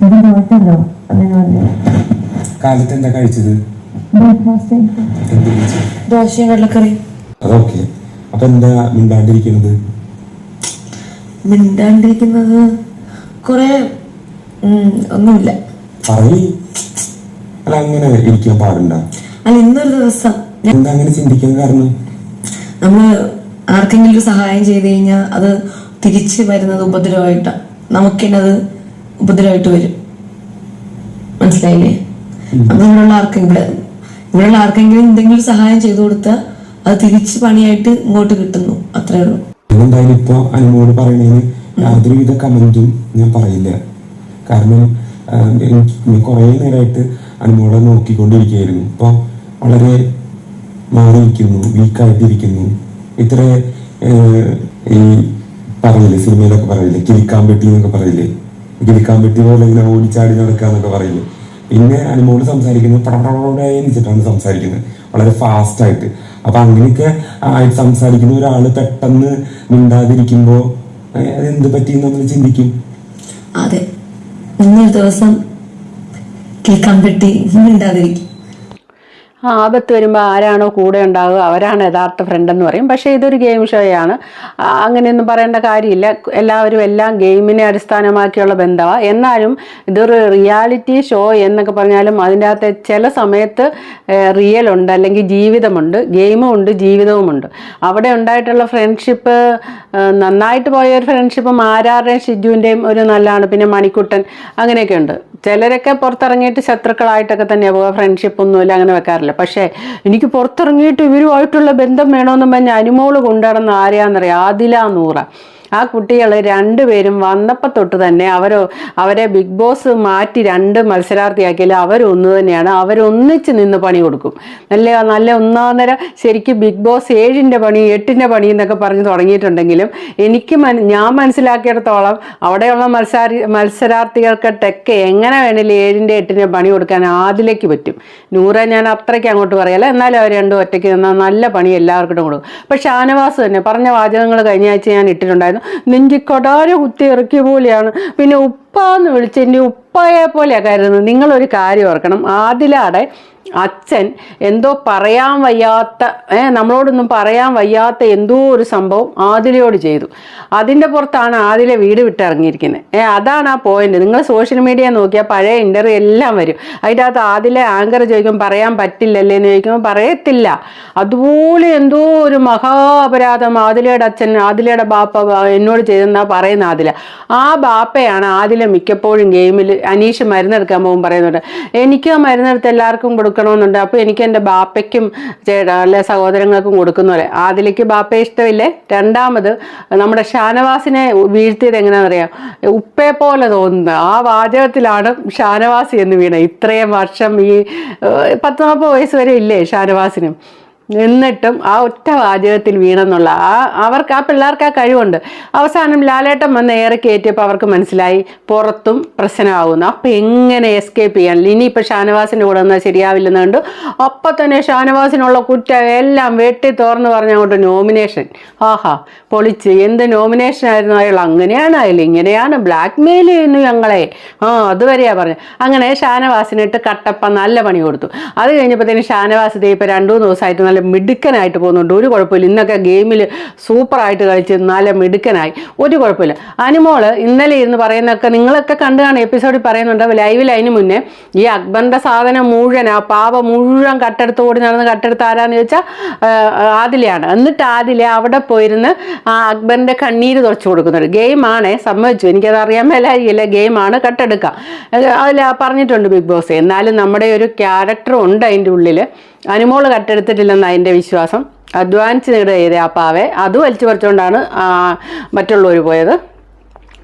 ചേട്ടൻ പോയിട്ടുണ്ടോ അങ്ങനെ പറഞ്ഞു കാലത്ത് എന്താ കഴിച്ചത്? ബ്രേക്ക്ഫാസ്റ്റ്. എന്ത് കഴിച്ചു? ദോശയും കടലക്കറി. അതൊക്കെ അപ്പൊ എന്താ മിണ്ടാണ്ടിരിക്കുന്നത്? മിണ്ടാണ്ടിരിക്കുന്നത് കുറെ ഒന്നുമില്ല. പറയ്. അല്ല അങ്ങനെ ഇരിക്കാൻ പാടുണ്ട? അല്ല ഇന്നൊരു ദിവസം എന്താ അങ്ങനെ ചിന്തിക്കാൻ കാരണം? നമ്മൾ ആർക്കെങ്കിലും ഒരു സഹായം ചെയ്ത് കഴിഞ്ഞാൽ അത് തിരിച്ചു വരുന്നത് ഉപദ്രവമായിട്ടാണ് നമുക്കിനത് ഉപദ്രവമായിട്ട് വരും. മനസ്സിലായില്ലേ? അപ്പൊ ഇവിടെയുള്ള ആർക്കെങ്കിലും ഇവിടെയുള്ള ആർക്കെങ്കിലും എന്തെങ്കിലും സഹായം ചെയ്തു കൊടുത്താൽ അത് തിരിച്ച് പണിയായിട്ട് ഇങ്ങോട്ട് കിട്ടുന്നു. അത്രേ ഉള്ളൂ. എന്തായാലും ഇപ്പൊ അനുമോട് പറയണതിന് യാതൊരുവിധ കമന്റും ഞാൻ പറയില്ല. കാരണം കൊറേ ഞാൻ കുറേ നേരമായിട്ട് അനുമോളെ നോക്കിക്കൊണ്ടിരിക്കുകയായിരുന്നു. ഇപ്പൊ വളരെ മാറിയിരിക്കുന്നു വീക്കായിട്ടിരിക്കുന്നു. ഇത്ര ഈ പറയില്ലേ സിനിമയിലൊക്കെ പറയില്ലേ കിളിക്കാൻ പറ്റി എന്നൊക്കെ പറയില്ലേ കിളിക്കാൻ പറ്റി പോലെ ഇങ്ങനെ ഓടിച്ചാടി നടക്കാന്നൊക്കെ പറയുന്നു പിന്നെ അനുമോൾ സംസാരിക്കുന്നത് പടപടപടെ എണിച്ചിട്ടാണ് സംസാരിക്കുന്നത്. വളരെ ഫാസ്റ്റ് ആയിട്ട്. അപ്പൊ അങ്ങനെയൊക്കെ ആയിട്ട് സംസാരിക്കുന്ന ഒരാൾ പെട്ടെന്ന് മിണ്ടാതിരിക്കുമ്പോ ഏഹ്, അതെന്ത് പറ്റി നമ്മൾ ചിന്തിക്കും. അതെ. ഇന്നൊരു ദിവസം കേൾക്കാൻ പറ്റി മിണ്ടാതിരിക്കും. ആപത്ത് വരുമ്പോൾ ആരാണോ കൂടെ ഉണ്ടാവുക അവരാണ് യഥാർത്ഥ ഫ്രണ്ട് എന്ന് പറയും. പക്ഷേ ഇതൊരു ഗെയിം ഷോയാണ് അങ്ങനെയൊന്നും പറയേണ്ട കാര്യമില്ല. എല്ലാവരും എല്ലാം ഗെയിമിനെ അടിസ്ഥാനമാക്കിയുള്ള ബന്ധമാണ് എന്നാലും ഇതൊരു റിയാലിറ്റി ഷോ എന്നൊക്കെ പറഞ്ഞാലും അതിന്റെ ചില സമയത്ത് റിയൽ ഉണ്ട് അല്ലെങ്കിൽ ജീവിതമുണ്ട് ഗെയിമും ഉണ്ട് ജീവിതവുമുണ്ട്. അവിടെ ഉണ്ടായിട്ടുള്ള ഫ്രണ്ട്ഷിപ്പ് നന്നായിട്ട് പോയ ഒരു ഫ്രണ്ട്ഷിപ്പ് മാരാറുടെയും ഷിജുവിന്റെയും ഒരു നല്ലതാണ്. പിന്നെ മണിക്കുട്ടൻ അങ്ങനെയൊക്കെ ഉണ്ട്. ചിലരൊക്കെ പുറത്തിറങ്ങിയിട്ട് ശത്രുക്കളായിട്ടൊക്കെ തന്നെയാണ് പോവുക. ഫ്രണ്ട്ഷിപ്പ് ഒന്നുമില്ല അങ്ങനെ വെക്കാറില്ല. പക്ഷേ എനിക്ക് പുറത്തിറങ്ങിയിട്ട് ഇവരുമായിട്ടുള്ള ബന്ധം വേണമെന്നും പറഞ്ഞ അനുമോൾ കൊണ്ടുനടന്ന ആരെയാണെന്നറിയാം ആദില നൂറ. ആ കുട്ടികൾ രണ്ടുപേരും വന്നപ്പോൾ തൊട്ട് തന്നെ അവരോ അവരെ ബിഗ് ബോസ് മാറ്റി രണ്ട് മത്സരാർത്ഥിയാക്കിയാൽ അവരൊന്ന് തന്നെയാണ്. അവരൊന്നിച്ച് നിന്ന് പണി കൊടുക്കും. നല്ല നല്ല ഒന്നാന്നര ശരിക്കും ബിഗ് ബോസ് ഏഴിന്റെ പണി എട്ടിന്റെ പണി എന്നൊക്കെ പറഞ്ഞ് തുടങ്ങിയിട്ടുണ്ടെങ്കിലും എനിക്ക് ഞാൻ മനസ്സിലാക്കിയിടത്തോളം അവിടെയുള്ള മത്സരാർത്ഥികൾക്ക് മത്സരാർത്ഥികൾക്കൊക്കെ എങ്ങനെ വേണേലും ഏഴിന്റെ എട്ടിന്റെ പണി കൊടുക്കാൻ ആദിലേക്ക് പറ്റും. നൂറെ ഞാൻ അത്രയ്ക്ക് അങ്ങോട്ട് പറയല്ല. എന്നാലും അവർ രണ്ടും ഒറ്റയ്ക്ക് നിന്നാൽ നല്ല പണി എല്ലാവർക്കും കൊടുക്കും. പക്ഷെ ഷാനവാസ് തന്നെ പറഞ്ഞ വാചകങ്ങൾ കഴിഞ്ഞ ആഴ്ച ഞാൻ ഇട്ടിട്ടുണ്ടായിരുന്നു. നെഞ്ചിക്കൊടാര കുത്തി ഇറക്കിയ പോലെയാണ്. പിന്നെ ഉപ്പാന്ന് വിളിച്ച് എന്റെ ഉപ്പായെ പോലെയാണ് കരുതുന്നത് നിങ്ങളൊരു കാര്യം ഓർക്കണം. ആദിലാടെ അച്ഛൻ എന്തോ പറയാൻ വയ്യാത്ത നമ്മളോടൊന്നും പറയാൻ വയ്യാത്ത എന്തോ ഒരു സംഭവം ആദിലയോട് ചെയ്തു. അതിന്റെ പുറത്താണ് ആദിലെ വീട് വിട്ടിറങ്ങിയിരിക്കുന്നത് ഏ അതാണ് ആ പോയിന്റ് നിങ്ങൾ സോഷ്യൽ മീഡിയ നോക്കിയാൽ പഴയ ഇന്റർവ്യൂ എല്ലാം വരും. അതിന്റെ അകത്ത് ആദിലെ ആങ്കർ ചോദിക്കും പറയാൻ പറ്റില്ലല്ലേ? എന്ന് ചോദിക്കുമ്പോൾ പറയത്തില്ല. അതുപോലെ എന്തോ ഒരു മഹാ അപരാധം ആദിലയുടെ അച്ഛൻ ആദിലയുടെ ബാപ്പ എന്നോട് ചെയ്തെന്നാ പറയുന്ന ആദില. ആ ബാപ്പയാണ് ആദില മിക്കപ്പോഴും ഗെയിമിൽ അനീഷ് മരുന്നെടുക്കാൻ പോകും പറയുന്നുണ്ട് എനിക്ക് ആ മരുന്നെടുത്ത് എല്ലാവർക്കും കൊടുക്കണമെന്നുണ്ട്. അപ്പോൾ എനിക്ക് എന്റെ ബാപ്പയ്ക്കും അല്ലെ സഹോദരങ്ങൾക്കും കൊടുക്കുന്ന പോലെ ആദിലേക്ക് ബാപ്പയെ ഇഷ്ടമില്ലേ? രണ്ടാമത് നമ്മുടെ ഷാനവാസിനെ വീഴ്ത്തിയത് എങ്ങനെയാണെന്നറിയാം? ഉപ്പയെ പോലെ തോന്നുന്നത് ആ വാചകത്തിലാണ് ഷാനവാസി എന്ന് വീണ ഇത്രയും വർഷം ഈ പത്ത് നാൽപ്പത് വയസ്സ് വരെ ഇല്ലേ ഷാനവാസിനും? എന്നിട്ടും ആ ഒറ്റ വാചകത്തിൽ വീണെന്നുള്ള ആ അവർക്ക് ആ പിള്ളേർക്ക് ആ കഴിവുണ്ട്. അവസാനം ലാലേട്ടൻ വന്ന് ഏറെ കയറ്റിയപ്പോൾ അവർക്ക് മനസ്സിലായി പുറത്തും പ്രശ്നമാകുന്നു അപ്പം എങ്ങനെ എസ്കേപ്പ് ചെയ്യാൻ? ഇനിയിപ്പോൾ ഷാനവാസിന്റെ കൂടെ വന്നാൽ ശരിയാവില്ലെന്ന് കണ്ടു. അപ്പം തന്നെ ഷാനവാസിനുള്ള കുറ്റം എല്ലാം വെട്ടി തോർന്ന് പറഞ്ഞ അങ്ങോട്ട് നോമിനേഷൻ ആഹാ പൊളിച്ച്. എന്ത് നോമിനേഷൻ ആയിരുന്നു അയാൾ? അങ്ങനെയാണ് അയാൾ. ഇങ്ങനെയാണ് ബ്ലാക്ക് മെയിൽ ചെയ്യുന്നു ഞങ്ങളെ. ആ അതുവരെയാണ് പറഞ്ഞു. അങ്ങനെ ഷാനവാസിനിട്ട് കട്ടപ്പ നല്ല പണി കൊടുത്തു. അത് കഴിഞ്ഞപ്പോഴത്തേന് ഷാനവാസ് ദേ ഇപ്പം രണ്ടു ദിവസമായിട്ട് നല്ല മിടുക്കനായിട്ട് പോകുന്നുണ്ട്. ഒരു കുഴപ്പമില്ല. ഇന്നൊക്കെ ഗെയിമിൽ സൂപ്പറായിട്ട് കളിച്ച് നല്ല മിടുക്കനായി. ഒരു കുഴപ്പമില്ല. അനുമോൾ ഇന്നലെ ഇരുന്ന് പറയുന്നതൊക്കെ നിങ്ങളൊക്കെ കണ്ടാണ് കാണും എപ്പിസോഡിൽ പറയുന്നുണ്ട്. ലൈവിൽ അതിന് മുന്നേ ഈ അക്ബറിന്റെ സാധനം മുഴുവൻ ആ പാവ മുഴുവൻ കട്ടെടുത്ത് ഓടി നടന്ന് കട്ടെടുത്ത് ആരാന്ന് ചോദിച്ചാൽ ആദിലയാണ്. എന്നിട്ട് ആദില അവിടെ പോയിരുന്ന് ആ അക്ബറിന്റെ കണ്ണീര് തുറച്ചു കൊടുക്കുന്നുണ്ട്. ഗെയിമാണേ സമ്മതിച്ചു. എനിക്കത് അറിയാൻ മേലായിരിക്കില്ല. ഗെയിമാണ് കട്ടെടുക്കാം. അതിൽ പറഞ്ഞിട്ടുണ്ട് ബിഗ് ബോസ്. എന്നാലും നമ്മുടെ ഒരു ക്യാരക്ടർ ഉണ്ട് അതിന്റെ ഉള്ളിൽ അനുമോൾ കട്ടെടുത്തിട്ടില്ലെന്ന് അതിന്റെ വിശ്വാസം. അഡ്വാൻസ് നേടുക ചെയ്തേ ആ പാവെ. അത് വലിച്ചു പറിച്ചുകൊണ്ടാണ് മറ്റുള്ളവർ പോയത്.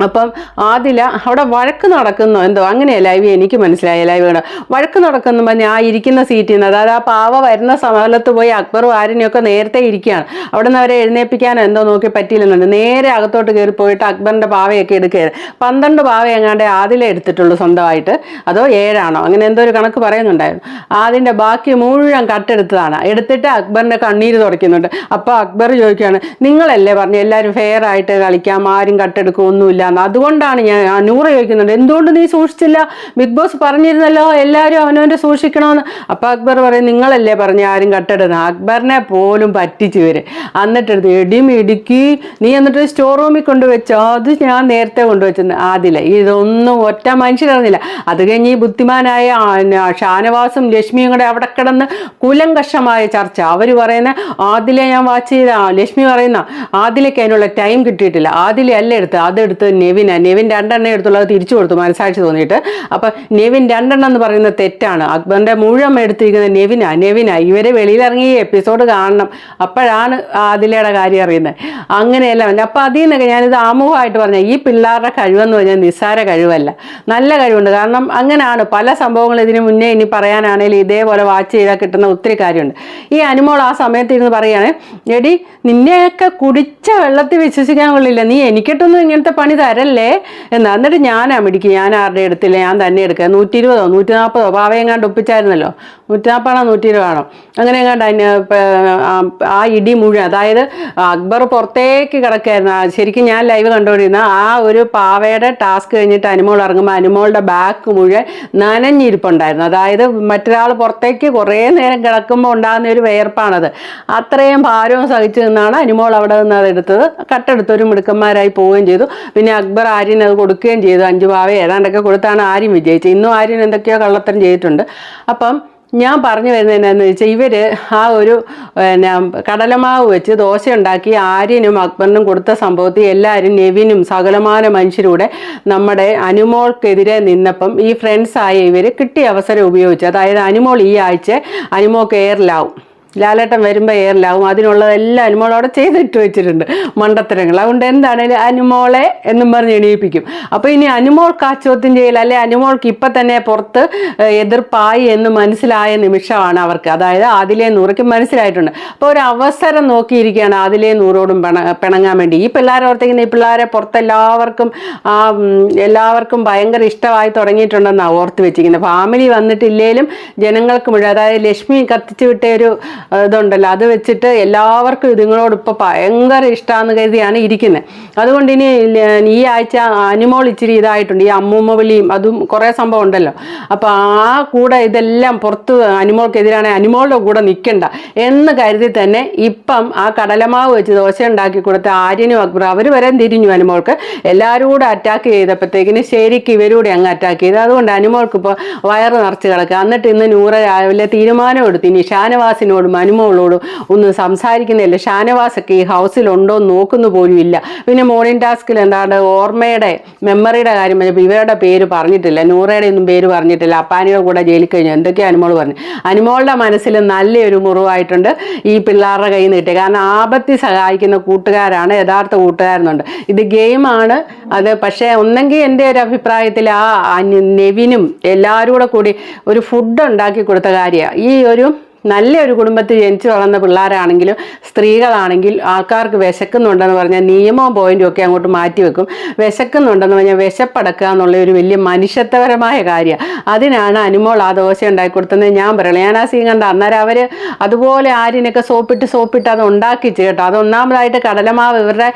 അപ്പം ആദില അവിടെ വഴക്ക് നടക്കുന്നു. എന്തോ അങ്ങനെയല്ല ലൈവ് എനിക്ക് മനസ്സിലായി ലൈവ് വഴക്ക് നടക്കുന്നു ആ ഇരിക്കുന്ന സീറ്റിൽ നിന്ന് അതായത് ആ പാവ വരുന്ന സമയത്ത് പോയി അക്ബറും ആരിനെയൊക്കെ നേരത്തെ ഇരിക്കുകയാണ്. അവിടെ നിന്ന് അവരെ എഴുന്നേൽപ്പിക്കാനോ എന്തോ നോക്കി പറ്റിയില്ലെന്നുണ്ട്. നേരെ അകത്തോട്ട് കയറി പോയിട്ട് അക്ബറിന്റെ പാവയൊക്കെ എടുക്കുകയാണ് പന്ത്രണ്ട് പാവ എങ്ങാണ്ട് ആദില എടുത്തിട്ടുള്ളൂ സ്വന്തമായിട്ട്. അതോ ഏഴാണോ? അങ്ങനെ എന്തോ ഒരു കണക്ക് പറയുന്നുണ്ടായിരുന്നു. ആദിന്റെ ബാക്കി മുഴുവൻ കട്ടെടുത്തതാണ്. എടുത്തിട്ട് അക്ബറിന്റെ കണ്ണീര് തുടയ്ക്കുന്നുണ്ട്. അപ്പോൾ അക്ബർ ചോദിക്കുകയാണ് നിങ്ങളല്ലേ പറഞ്ഞു എല്ലാവരും ഫെയർ ആയിട്ട് കളിക്കാം ആരും കട്ടെടുക്കും ഒന്നുമില്ല. എന്ന് അതുകൊണ്ടാണ് ഞാൻ നൂറ് ചോദിക്കുന്നുണ്ട് എന്തുകൊണ്ട് നീ സൂക്ഷിച്ചില്ല? ബിഗ് ബോസ് പറഞ്ഞിരുന്നല്ലോ എല്ലാവരും അവനവന്റെ സൂക്ഷിക്കണമെന്ന് അപ്പം അക്ബർ പറയും നിങ്ങളല്ലേ പറഞ്ഞ ആരും കട്ടെടുന്ന അക്ബറിനെ പോലും പറ്റിച്ചു വരെ എന്നിട്ടെടുത്ത് എടിയും ഇടുക്കി നീ എന്നിട്ട് സ്റ്റോർ റൂമിൽ കൊണ്ടുവച്ചോ? അത് ഞാൻ നേരത്തെ കൊണ്ടുവച്ചത് ആദില ഇതൊന്നും ഒറ്റ മനുഷ്യനറിഞ്ഞില്ല അത് കഴിഞ്ഞ് ഈ ബുദ്ധിമാനായ ഷാനവാസും ലക്ഷ്മിയും കൂടെ അവിടെ കിടന്ന് കുലങ്കഷമായ ചർച്ച. അവർ പറയുന്ന ആദിലെ ഞാൻ വാച്ച് ചെയ്ത. ലക്ഷ്മി പറയുന്ന ആദിലേക്ക് അതിനുള്ള ടൈം കിട്ടിയിട്ടില്ല. ആദിലെ അല്ല എടുത്ത് അതെടുത്ത് നെവിന നെവിൻ രണ്ടെണ്ണം എടുത്തുള്ളത് തിരിച്ചു കൊടുത്തു മനസ്സാക്ഷി തോന്നിയിട്ട്. അപ്പം നെവിൻ രണ്ടെണ്ണം എന്ന് പറയുന്നത് തെറ്റാണ്. അക്ബറിന്റെ മുഴുവൻ എടുത്തിരിക്കുന്നത് നെവിന നെവിന. ഇവരെ വെളിയിലിറങ്ങി എപ്പിസോഡ് കാണണം. അപ്പോഴാണ് ആദിലയുടെ കാര്യം അറിയുന്നത്. അങ്ങനെയല്ല അപ്പം അതിൽ നിന്നൊക്കെ ഞാനിത് ആമുഖമായിട്ട് പറഞ്ഞ ഈ പിള്ളേരുടെ കഴിവെന്ന് പറഞ്ഞാൽ നിസ്സാര കഴിവല്ല. നല്ല കഴിവുണ്ട്. കാരണം അങ്ങനെയാണ് പല സംഭവങ്ങളും ഇതിന് മുന്നേ ഇനി പറയാനാണെങ്കിലും ഇതേപോലെ വാച്ച് ചെയ്താൽ കിട്ടുന്ന ഒത്തിരി കാര്യമുണ്ട്. ഈ അനുമോൾ ആ സമയത്ത് ഇരുന്ന് പറയുകയാണ് എടി നിന്നെയൊക്കെ കുടിച്ച വെള്ളത്തിൽ വിശ്വസിക്കാൻ കൊള്ളില്ല. നീ എനിക്കിട്ടൊന്നും ഇങ്ങനത്തെ പണി തരല്ലേ? എന്ന് എന്നിട്ട് ഞാനാ മേടിക്കും. ഞാൻ ആരുടെ എടുത്തില്ല? ഞാൻ തന്നെ എടുക്കുക. നൂറ്റി ഇരുപതോ നൂറ്റി നാൽപ്പതോ പാവയെങ്ങാണ്ട് ഒപ്പിച്ചായിരുന്നല്ലോ? നൂറ്റി നാൽപ്പതാണോ നൂറ്റി ഇരുപതാണോ അങ്ങനെ എങ്ങാണ്ട് അതിന് ആ- ഇടി മുഴുവൻ അതായത് അക്ബർ പുറത്തേക്ക് കിടക്കായിരുന്നു ശരിക്കും ഞാൻ ലൈവ് കണ്ടുകൊണ്ടിരുന്ന ആ ഒരു പാവയുടെ ടാസ്ക് കഴിഞ്ഞിട്ട് അനുമോൾ ഇറങ്ങുമ്പോൾ അനുമോളുടെ ബാക്ക് മുഴുവൻ നനഞ്ഞിരിപ്പുണ്ടായിരുന്നു. അതായത് മറ്റൊരാൾ പുറത്തേക്ക് കുറേ നേരം കിടക്കുമ്പോൾ ഉണ്ടാകുന്ന ഒരു വിയർപ്പാണത്. അത്രയും ഭാരവും സഹിച്ചു നിന്നാണ് അനുമോൾ അവിടെ നിന്ന് അത് എടുത്തത്. കട്ടെടുത്ത് ഒരു മിടുക്കന്മാരായി പോവുകയും ചെയ്തു. പിന്നെ അക്ബർ ആര്യൻ അത് കൊടുക്കുകയും ചെയ്തു. അഞ്ചു പാവ ഏതാണ്ടൊക്കെ കൊടുത്താണ് ആര്യൻ വിജയിച്ചത്. ഇന്നും ആര്യൻ എന്തൊക്കെയോ കള്ളത്തരം ചെയ്തിട്ടുണ്ട്. അപ്പം ഞാൻ പറഞ്ഞു വരുന്നത് എന്താണെന്ന് വെച്ചാൽ ഇവർ ആ ഒരു പിന്നെ കടലമാവ് വെച്ച് ദോശ ഉണ്ടാക്കി ആര്യനും അക്ബറിനും കൊടുത്ത സംഭവത്തിൽ എല്ലാവരും നെവിനും സകലമാന മനുഷ്യരൂടെ നമ്മുടെ അനുമോൾക്കെതിരെ നിന്നപ്പം ഈ ഫ്രണ്ട്സായ ഇവർ കിട്ടിയ അവസരം ഉപയോഗിച്ചു. അതായത് അനുമോൾ ഈ ആഴ്ച അനുമോൾക്ക് എയറിലാവും ലാലേട്ടൻ വരുമ്പോൾ എയറിലാവും അതിനുള്ളതെല്ലാം അനുമോൾ അവിടെ ചെയ്തിട്ട് വെച്ചിട്ടുണ്ട്. മണ്ടത്തരങ്ങൾ. അതുകൊണ്ട് എന്താണേലും അനുമോളെ എന്നും പറഞ്ഞ് എണീപ്പിക്കും. അപ്പോൾ ഇനി അനുമോൾ കാച്ചോത്തിൻ ചെയ്യൽ അല്ലെ അനുമോൾക്ക് ഇപ്പം തന്നെ പുറത്ത് എതിർപ്പായി എന്ന് മനസ്സിലായ നിമിഷമാണ് അവർക്ക്. അതായത് ആദിലെ നൂറയ്ക്ക് മനസ്സിലായിട്ടുണ്ട്. അപ്പോൾ ഒരു അവസരം നോക്കിയിരിക്കുകയാണ് ആദിലെ നൂറോടും പിണ പിണങ്ങാൻ വേണ്ടി. ഈ പിള്ളേരെ ഓർത്തിരിക്കുന്ന ഈ പിള്ളേരെ പുറത്ത് എല്ലാവർക്കും എല്ലാവർക്കും ഭയങ്കര ഇഷ്ടമായി തുടങ്ങിയിട്ടുണ്ടെന്നാണ് ഓർത്ത് വെച്ചിരിക്കുന്നത്. ഫാമിലി വന്നിട്ടില്ലേലും ജനങ്ങൾക്ക് മുഴുവൻ അതായത് ലക്ഷ്മി കത്തിച്ചു വിട്ട ഒരു ഇതുണ്ടല്ലോ. അത് വെച്ചിട്ട് എല്ലാവർക്കും ഇതുങ്ങളോട് ഇപ്പോൾ ഭയങ്കര ഇഷ്ടമാന്ന് കരുതിയാണ് ഇരിക്കുന്നത് അതുകൊണ്ട് ഇനി ഈ ആഴ്ച അനുമോൾ ഇച്ചിരി ഇതായിട്ടുണ്ട്. ഈ അമ്മൂമ്മ വിളിയും അതും കുറേ സംഭവം ഉണ്ടല്ലോ. അപ്പോൾ ആ കൂടെ ഇതെല്ലാം പുറത്ത് അനുമോൾക്കെതിരാണ് അനുമോളുടെ കൂടെ നിൽക്കണ്ട എന്ന് കരുതി തന്നെ ഇപ്പം ആ കടലമാവ് വെച്ച് ദോശ ഉണ്ടാക്കി കൊടുത്ത ആര്യനും അക്ബർ അവർ വരെ തിരിഞ്ഞു അനുമോൾക്ക് എല്ലാവരും കൂടെ അറ്റാക്ക് ചെയ്തപ്പോഴത്തേക്കിന് ശരിക്ക് ഇവരൂടെ അങ്ങ് അറ്റാക്ക് ചെയ്തു. അതുകൊണ്ട് അനുമോൾക്ക് ഇപ്പോൾ വയറ് നിറച്ച് കിടക്കുക. എന്നിട്ട് ഇന്ന് നൂറ രാവിലെ തീരുമാനം എടുത്തു. ഇനി ഷാനവാസിനോടും അനുമോളോടും ഒന്നും സംസാരിക്കുന്നില്ല ഷാനവാസൊക്കെ ഈ ഹൗസിലുണ്ടോ എന്ന് നോക്കുന്നു പോലും ഇല്ല. പിന്നെ മോർണിംഗ് ടാസ്കിൽ എന്താണ് ഓർമ്മയുടെ മെമ്മറിയുടെ കാര്യം പറഞ്ഞപ്പോൾ ഇവരുടെ പേര് പറഞ്ഞിട്ടില്ല. നൂറയുടെ ഒന്നും പേര് പറഞ്ഞിട്ടില്ല. അപ്പാനിയുടെ കൂടെ ജയിലിൽ കഴിഞ്ഞു. എന്തൊക്കെയാണ് അനുമോൾ പറഞ്ഞു അനുമോളുടെ മനസ്സിൽ നല്ലൊരു മുറിവായിട്ടുണ്ട് ഈ പിള്ളേരുടെ കയ്യിൽ നിന്ന് കിട്ടിയത് കാരണം ആപത്തി സഹായിക്കുന്ന കൂട്ടുകാരാണ് യഥാർത്ഥ കൂട്ടുകാരെന്നുണ്ട് ഇത് ഗെയിമാണ്. അത് പക്ഷേ ഒന്നെങ്കിൽ എന്റെ ഒരു അഭിപ്രായത്തിൽ ആ നെവിനും എല്ലാവരും കൂടെ കൂടി ഒരു ഫുഡ് ഉണ്ടാക്കി കൊടുത്ത കാര്യമാണ്. ഈ ഒരു നല്ലൊരു കുടുംബത്തിൽ ജനിച്ചു വളർന്ന പിള്ളേരാണെങ്കിലും സ്ത്രീകളാണെങ്കിൽ ആൾക്കാർക്ക് വിശക്കുന്നുണ്ടെന്ന് പറഞ്ഞാൽ നിയമവും പോയിന്റും ഒക്കെ അങ്ങോട്ട് മാറ്റി വെക്കും. വിശക്കുന്നുണ്ടെന്ന് പറഞ്ഞാൽ വിശപ്പടക്കുക എന്നുള്ള ഒരു വലിയ മനുഷ്യത്വപരമായ കാര്യമാണ് അതിനാണ് അനുമോൾ ആ ദോശ ഉണ്ടാക്കി കൊടുത്തത്. ഞാൻ ആ സീൻ കണ്ട? അന്നേരം അവർ അതുപോലെ ആരിനൊക്കെ സോപ്പിട്ട് സോപ്പിട്ട് അത് ഉണ്ടാക്കിച്ച് കേട്ടോ. അതൊന്നാമതായിട്ട് കടലമാവ് ഇവരുടെ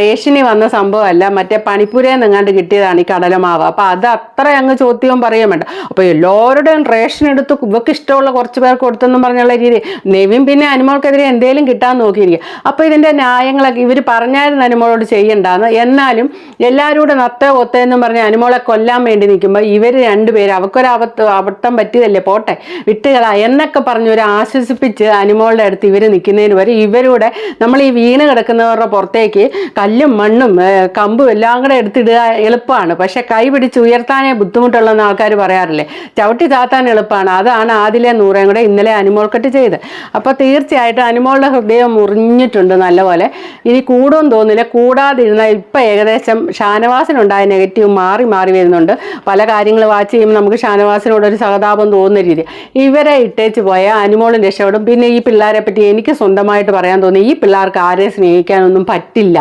റേഷനിൽ വന്ന സംഭവമല്ല. മറ്റേ പണിപ്പുരയിൽ നിന്നെങ്ങാണ്ട് കിട്ടിയതാണ് ഈ കടലമാവ്. അപ്പോൾ അത് അത്ര അങ്ങ് ചോദ്യവും പറയാൻ വേണ്ട. അപ്പോൾ എല്ലാവരുടെയും റേഷൻ എടുത്ത് ഇവർക്ക് ഇഷ്ടമുള്ള കുറച്ച് പേർക്ക് കൊടുത്തെന്നും പറഞ്ഞുള്ള രീതി. നെവിൻ പിന്നെ അനുമോൾക്കെതിരെ എന്തെങ്കിലും കിട്ടാൻ നോക്കിയിരിക്കുക അപ്പോൾ ഇതിന്റെ ന്യായങ്ങളൊക്കെ ഇവർ പറഞ്ഞായിരുന്നു അനുമോളോട് ചെയ്യണ്ടെന്ന്. എന്നാലും എല്ലാവരും നത്ത ഒത്ത എന്നും പറഞ്ഞ് അനുമോളെ കൊല്ലാൻ വേണ്ടി നിൽക്കുമ്പോൾ ഇവർ രണ്ടുപേരും അവക്കൊരു അബദ്ധം പറ്റിയതല്ലേ പോട്ടെ? വിട്ടുകള. എന്നൊക്കെ പറഞ്ഞ് ഒരു ആശ്വസിപ്പിച്ച് അനുമോളുടെ അടുത്ത് ഇവർ നിൽക്കുന്നതിന് വരെ ഇവരുടെ നമ്മൾ ഈ വീണ് കിടക്കുന്നവരുടെ പുറത്തേക്ക് കല്ലും മണ്ണും കമ്പും എല്ലാം കൂടെ എടുത്തിടുക എളുപ്പമാണ്. പക്ഷേ കൈ പിടിച്ച് ഉയർത്താനേ ബുദ്ധിമുട്ടുള്ളെന്ന് ആൾക്കാർ പറയാറില്ലേ? ചവിട്ടി താത്താൻ എളുപ്പമാണ് അതാണ് ആദിലെ നൂറേം കൂടെ ഇന്നലെ അനുമോൾക്കട്ട് ചെയ്ത്. അപ്പോൾ തീർച്ചയായിട്ടും അനുമോളുടെ ഹൃദയം മുറിഞ്ഞിട്ടുണ്ട് നല്ലപോലെ. ഇനി കൂടുമെന്ന് തോന്നില്ല കൂടാതിരുന്ന ഇപ്പം ഏകദേശം ഷാനവാസിനുണ്ടായ നെഗറ്റീവ് മാറി മാറി വരുന്നുണ്ട്. പല കാര്യങ്ങൾ വാച്ച് ചെയ്യുമ്പോൾ നമുക്ക് ഷാനവാസിനോട് ഒരു സഹതാപം തോന്നുന്ന രീതി. ഇവരെ ഇട്ടേച്ച് പോയ അനുമോളും രക്ഷപ്പെടും. പിന്നെ ഈ പിള്ളേരെ പറ്റി എനിക്ക് സ്വന്തമായിട്ട് പറയാൻ തോന്നി. ഈ പിള്ളേർക്ക് ആരെ സ്നേഹിക്കാനൊന്നും പറ്റില്ല.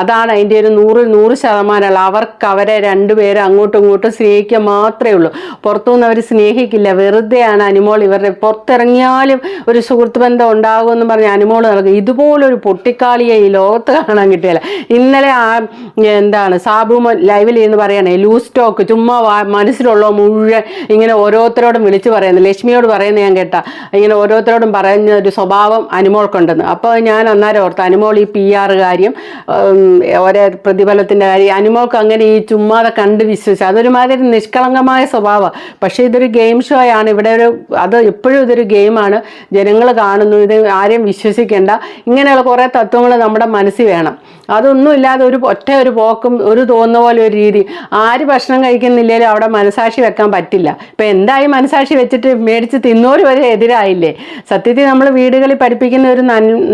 അതാണ് അതിന്റെ ഒരു നൂറ് നൂറ് ശതമാനമുള്ള. അവർക്ക് അവരെ രണ്ടുപേരെ അങ്ങോട്ടും ഇങ്ങോട്ടും സ്നേഹിക്കുക മാത്രമേ ഉള്ളൂ. പുറത്തുനിന്ന് അവർ സ്നേഹിക്കില്ല. വെറുതെയാണ് അനുമോൾ ഇവരുടെ പുറത്തിറങ്ങി ഇറങ്ങിയാലും ഒരു സുഹൃത്ത് ബന്ധം ഉണ്ടാകുമെന്ന് പറഞ്ഞ് അനുമോൾ നടക്കും ഇതുപോലൊരു പൊട്ടിക്കാളിയെ ഈ ലോകത്ത് കാണാൻ കിട്ടിയല്ല. ഇന്നലെ ആ എന്താണ് സാബു ലൈവിൽ എന്ന് പറയണേ ലൂസ് ടോക്ക് ചുമ്മാ മനസ്സിലുള്ള മുഴുവൻ ഇങ്ങനെ ഓരോരുത്തരോടും വിളിച്ചു പറയുന്നത്. ലക്ഷ്മിയോട് പറയുന്നത് ഞാൻ കേട്ട. ഇങ്ങനെ ഓരോരുത്തരോടും പറയുന്ന ഒരു സ്വഭാവം അനുമോൾക്കുണ്ടെന്ന്. അപ്പോൾ ഞാൻ അന്നേരം ഓർത്ത് അനുമോൾ ഈ പി ആർ കാര്യം ഒരേ പ്രതിഫലത്തിന്റെ കാര്യം അനുമോൾക്ക് അങ്ങനെ ഈ ചുമ്മാതെ കണ്ട് വിശ്വസിച്ചു അതൊരുമാതിരി നിഷ്കളങ്കമായ സ്വഭാവം. പക്ഷേ ഇതൊരു ഗെയിം ഷോ ആണ് ഇവിടെ ഒരു അത് എപ്പോഴും ഇതൊരു ഗെയിമാണ് ജനങ്ങൾ കാണുന്നു ഇത് ആരെയും വിശ്വസിക്കേണ്ട ഇങ്ങനെയുള്ള കുറേ തത്വങ്ങൾ നമ്മുടെ മനസ്സിൽ വേണം. അതൊന്നും ഇല്ലാതെ ഒരു ഒറ്റ ഒരു പോക്കും ഒരു തോന്നുന്ന പോലെ ഒരു രീതി. ആര് ഭക്ഷണം കഴിക്കുന്നില്ലേലും അവിടെ മനസാക്ഷി വെക്കാൻ പറ്റില്ല. ഇപ്പം എന്തായി മനസാക്ഷി വെച്ചിട്ട് മേടിച്ച് തിന്നോര് വരെ എതിരായില്ലേ? സത്യത്തിൽ നമ്മൾ വീടുകളിൽ പഠിപ്പിക്കുന്ന ഒരു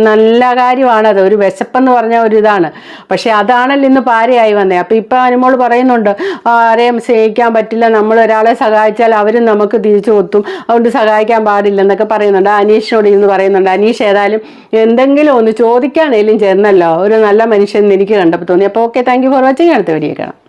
നല്ല കാര്യമാണത്. ഒരു വിശപ്പെന്ന് പറഞ്ഞ ഒരു ഇതാണ്. പക്ഷേ അതാണല്ലോ ഇന്ന് പാരയായി വന്നേ. അപ്പം ഇപ്പം അനുമോൾ പറയുന്നുണ്ട് ആരെയും സ്നേഹിക്കാൻ പറ്റില്ല. നമ്മൾ ഒരാളെ സഹായിച്ചാൽ അവരും നമുക്ക് തിരിച്ചു കൊത്തും. അതുകൊണ്ട് സഹായിക്കാൻ പാടില്ല എന്നൊക്കെ പറയുന്നുണ്ട്. അനീഷിനോട് ഇന്ന് പറയുന്നുണ്ട് അനീഷ് ഏതായാലും എന്തെങ്കിലും ഒന്ന് ചോദിക്കാനേലും ചെന്നല്ലോ ഒരു നല്ല മനുഷ്യൻ എന്ന് എനിക്ക് കണ്ടപ്പോൾ തോന്നി. അപ്പോൾ okay thank you for watching അടുത്ത വീഡിയോ കാണാം.